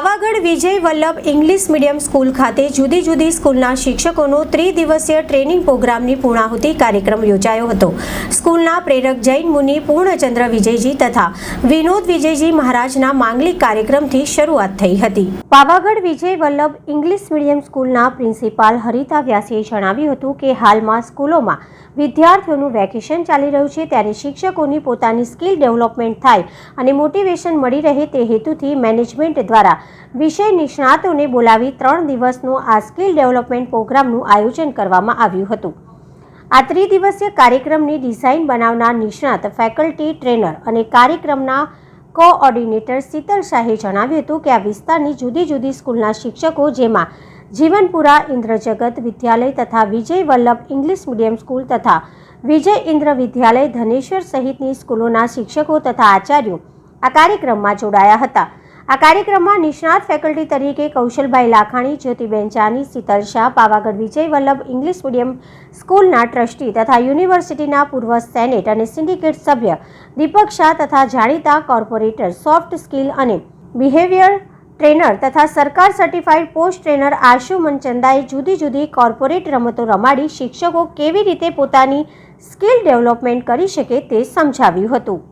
Pavagadh Vijay Vallabh English medium school ખાતે જુદી જુદી સ્કૂલના શિક્ષકોનો ત્રિદિવસીય ટ્રેનિંગ પ્રોગ્રામની પૂર્ણાહુતિ કાર્યક્રમ યોજાયો હતો. સ્કૂલના પ્રેરક જૈન મુનિ પૂર્ણચંદ્ર વિજયજી તથા વિનોદ વિજયજી મહારાજના માંગલિક કાર્યક્રમથી શરૂઆત થઈ હતી. પાવાગઢ વિજય વલ્લભ ઇંગ્લિશ મીડિયમ સ્કૂલના પ્રિન્સિપાલ હરિતા વ્યાસીએ જણાવ્યું હતું કે હાલમાં સ્કૂલોમાં વિદ્યાર્થીઓનું વેકેશન ચાલી રહ્યું છે, ત્યારે શિક્ષકોની પોતાની સ્કિલ ડેવલપમેન્ટ થાય અને મોટિવેશન મળી રહે તે હેતુથી મેનેજમેન્ટ દ્વારા વિષય નિષ્ણાતોને બોલાવી ત્રણ દિવસનો આ સ્કિલ ડેવલપમેન્ટ પ્રોગ્રામનું આયોજન કરવામાં આવ્યું હતું. આ ત્રિદિવસીય કાર્યક્રમની ડિઝાઇન બનાવનાર નિષ્ણાત ફેકલ્ટી ટ્રેનર અને કાર્યક્રમના કોઓર્ડિનેટર શીતલ શાહે જણાવ્યું હતું કે આ વિસ્તારની જુદી જુદી સ્કૂલના શિક્ષકો જેમાં જીવનપુરા ઇન્દ્રજગત વિદ્યાલય તથા Vijay Vallabh English medium school તથા વિજય ઇન્દ્ર વિદ્યાલય ધનેશ્વર સહિતની સ્કૂલોના શિક્ષકો તથા આચાર્યો આ કાર્યક્રમમાં જોડાયા હતા. આ કાર્યક્રમમાં નિષ્ણાત ફેકલ્ટી તરીકે કૌશલભાઈ લાખાણી, જ્યોતિબેન ચાની, શીતલ શાહ, પાવાગઢ વિજય વલ્લભ, ઇંગ્લિશ મીડિયમ સ્કૂલના ટ્રસ્ટી તથા યુનિવર્સિટીના પૂર્વ સેનેટ અને સિન્ડિકેટ સભ્ય દીપક શાહ તથા જાણીતા કોર્પોરેટર સોફ્ટ સ્કિલ અને બિહેવિયર ટ્રેનર તથા સરકાર સર્ટિફાઈડ પોસ્ટ ટ્રેનર આશુ મનચંદાએ જુદી જુદી કોર્પોરેટ રમતો રમાડી શિક્ષકો કેવી રીતે પોતાની સ્કિલ ડેવલપમેન્ટ કરી શકે તે સમજાવ્યું હતું.